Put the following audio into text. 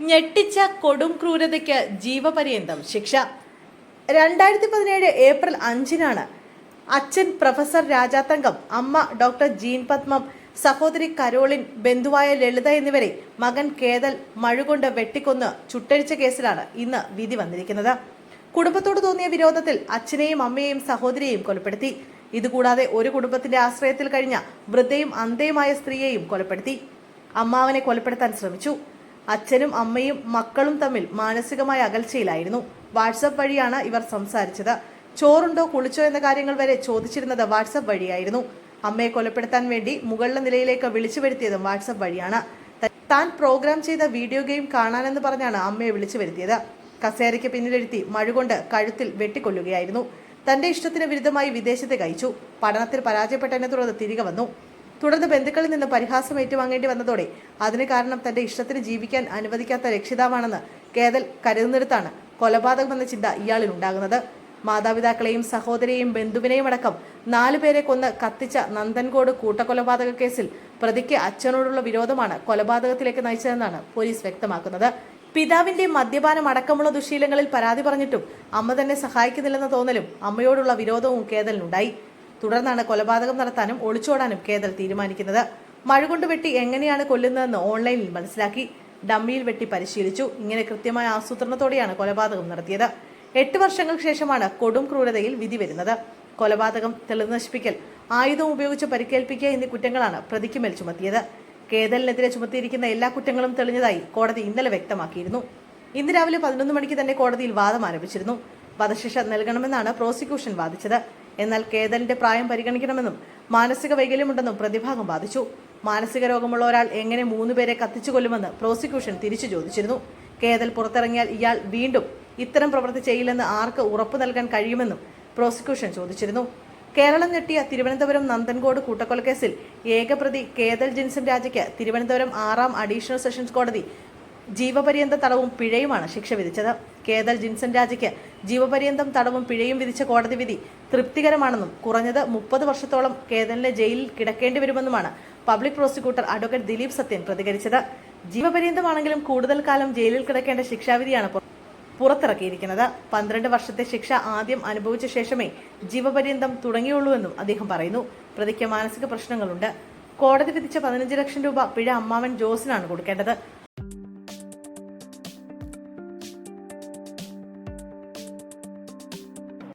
ഞെട്ടിച്ച കൊടും ക്രൂരതയ്ക്ക് ജീവപര്യന്തം ശിക്ഷ. രണ്ടായിരത്തി പതിനേഴ് ഏപ്രിൽ അഞ്ചിനാണ് അച്ഛൻ പ്രൊഫസർ രാജാതങ്കം അമ്മ ഡോക്ടർ ജീൻ പത്മം സഹോദരി കരോളിൻ ബന്ധുവായ ലളിത എന്നിവരെ മകൻ കേതൽ മഴുകൊണ്ട് വെട്ടിക്കൊന്ന് ചുട്ടഴിച്ച കേസിലാണ് ഇന്ന് വിധി വന്നിരിക്കുന്നത്. കുടുംബത്തോട് തോന്നിയ വിരോധത്തിൽ അച്ഛനെയും അമ്മയെയും സഹോദരിയെയും കൊലപ്പെടുത്തി. ഇതുകൂടാതെ ഒരു കുടുംബത്തിന്റെ ആശ്രയത്തിൽ കഴിഞ്ഞ വൃദ്ധയും അന്ധയുമായ സ്ത്രീയെയും കൊലപ്പെടുത്തി. അമ്മാവനെ കൊലപ്പെടുത്താൻ ശ്രമിച്ചു. അച്ഛനും അമ്മയും മക്കളും തമ്മിൽ മാനസികമായ അകൽച്ചയിലായിരുന്നു. വാട്സപ്പ് വഴിയാണ് ഇവർ സംസാരിച്ചത്. ചോറുണ്ടോ കുളിച്ചോ എന്ന കാര്യങ്ങൾ വരെ ചോദിച്ചിരുന്നത് വാട്സപ്പ് വഴിയായിരുന്നു. അമ്മയെ കൊലപ്പെടുത്താൻ വേണ്ടി മുകളിലെ നിലയിലേക്ക് വിളിച്ചു വരുത്തിയതും വാട്സപ്പ് വഴിയാണ്. താൻ പ്രോഗ്രാം ചെയ്ത വീഡിയോ ഗെയിം കാണാനെന്ന് പറഞ്ഞാണ് അമ്മയെ വിളിച്ചു വരുത്തിയത്. കസേരയ്ക്ക് പിന്നിലെഴുത്തി മഴുകൊണ്ട് കഴുത്തിൽ വെട്ടിക്കൊല്ലുകയായിരുന്നു. തന്റെ ഇഷ്ടത്തിന് വിരുദ്ധമായി വിദേശത്തെ അയച്ചു പഠനത്തിൽ പരാജയപ്പെട്ടതിനെ തുടർന്ന് തിരികെ വന്നു. തുടർന്ന് ബന്ധുക്കളിൽ നിന്ന് പരിഹാസം ഏറ്റുവാങ്ങേണ്ടി വന്നതോടെ അതിന് കാരണം തന്റെ ഇഷ്ടത്തിന് ജീവിക്കാൻ അനുവദിക്കാത്ത രക്ഷിതാവാണെന്ന് കേതൽ കരുതുന്നിടത്താണ് കൊലപാതകമെന്ന ചിന്ത ഇയാളിൽ ഉണ്ടാകുന്നത്. മാതാപിതാക്കളെയും സഹോദരിയെയും ബന്ധുവിനെയും അടക്കം നാലുപേരെ കൊന്ന് കത്തിച്ച നന്ദൻകോട് കൂട്ടക്കൊലപാതക കേസിൽ പ്രതിക്ക് അച്ഛനോടുള്ള വിരോധമാണ് കൊലപാതകത്തിലേക്ക് നയിച്ചതെന്നാണ് പോലീസ് വ്യക്തമാക്കുന്നത്. പിതാവിന്റെ മദ്യപാനം അടക്കമുള്ള ദുശീലങ്ങളിൽ പരാതി പറഞ്ഞിട്ടും അമ്മ തന്നെ സഹായിക്കുന്നില്ലെന്ന തോന്നലും അമ്മയോടുള്ള വിരോധവും കേതലിനുണ്ടായി. തുടർന്നാണ് കൊലപാതകം നടത്താനും ഒളിച്ചോടാനും കേതൽ തീരുമാനിക്കുന്നത്. മഴകൊണ്ട് വെട്ടി എങ്ങനെയാണ് കൊല്ലുന്നതെന്ന് ഓൺലൈനിൽ മനസ്സിലാക്കി. ഡമ്മിയിൽ വെട്ടി പരിശീലിച്ചു. ഇങ്ങനെ കൃത്യമായ ആസൂത്രണത്തോടെയാണ് കൊലപാതകം നടത്തിയത്. എട്ട് വർഷങ്ങൾക്ക് ശേഷമാണ് കൊടും ക്രൂരതയിൽ വിധി വരുന്നത്. കൊലപാതകം തെളിവ് നശിപ്പിക്കൽ ആയുധം ഉപയോഗിച്ച് പരിക്കേൽപ്പിക്കുക എന്നീ കുറ്റങ്ങളാണ് പ്രതിക്കുമേൽ ചുമത്തിയത്. കേതലിനെതിരെ ചുമത്തിയിരിക്കുന്ന എല്ലാ കുറ്റങ്ങളും തെളിഞ്ഞതായി കോടതി ഇന്നലെ വ്യക്തമാക്കിയിരുന്നു. ഇന്ന് രാവിലെ പതിനൊന്ന് മണിക്ക് തന്നെ കോടതിയിൽ വാദം ആരംഭിച്ചിരുന്നു. വധശിക്ഷ നൽകണമെന്നാണ് പ്രോസിക്യൂഷൻ വാദിച്ചത്. എന്നാൽ കേതലിന്റെ പ്രായം പരിഗണിക്കണമെന്നും മാനസിക വൈകല്യമുണ്ടെന്നും പ്രതിഭാഗം വാദിച്ചു മാനസിക രോഗമുള്ള ഒരാൾ എങ്ങനെ മൂന്നുപേരെ കത്തിച്ചു കൊല്ലുമെന്ന് പ്രോസിക്യൂഷൻ തിരിച്ചു ചോദിച്ചിരുന്നു. കേതൽ പുറത്തിറങ്ങിയാൽ ഇയാൾ വീണ്ടും ഇത്തരം പ്രവൃത്തി ചെയ്യില്ലെന്ന് ആർക്ക് ഉറപ്പു നൽകാൻ കഴിയുമെന്നും പ്രോസിക്യൂഷൻ ചോദിച്ചിരുന്നു. കേരളം ഞെട്ടിയ തിരുവനന്തപുരം നന്ദൻകോട് കൂട്ടക്കൊലക്കേസിൽ ഏകപ്രതി കേതൽ ജിൻസൺ രാജയ്ക്ക് തിരുവനന്തപുരം ആറാം അഡീഷണൽ സെഷൻസ് കോടതി ജീവപര്യന്ത തടവും പിഴയുമാണ് ശിക്ഷ വിധിച്ചത്. കേതൽ ജിൻസൺ രാജയ്ക്ക് ജീവപര്യന്തം തടവും പിഴയും വിധിച്ച കോടതി വിധി തൃപ്തികരമാണെന്നും കുറഞ്ഞത് മുപ്പത് വർഷത്തോളം കേതലിനെ ജയിലിൽ കിടക്കേണ്ടി വരുമെന്നുമാണ് public prosecutor advocate Dileep Sathyan പ്രതികരിച്ചത്. ജീവപര്യന്തമാണെങ്കിലും കൂടുതൽ കാലം ജയിലിൽ കിടക്കേണ്ട ശിക്ഷാവിധിയാണ് പുറത്തിറക്കിയിരിക്കുന്നത്. പന്ത്രണ്ട് വർഷത്തെ ശിക്ഷ ആദ്യം അനുഭവിച്ച ശേഷമേ ജീവപര്യന്തം തുടങ്ങിയുള്ളൂവെന്നും അദ്ദേഹം പറയുന്നു. പ്രതിക്ക് മാനസിക പ്രശ്നങ്ങളുണ്ട്. കോടതി വിധിച്ച പതിനഞ്ച് ലക്ഷം രൂപ പിഴ അമ്മാവൻ ജോസിനാണ് കൊടുക്കേണ്ടത്.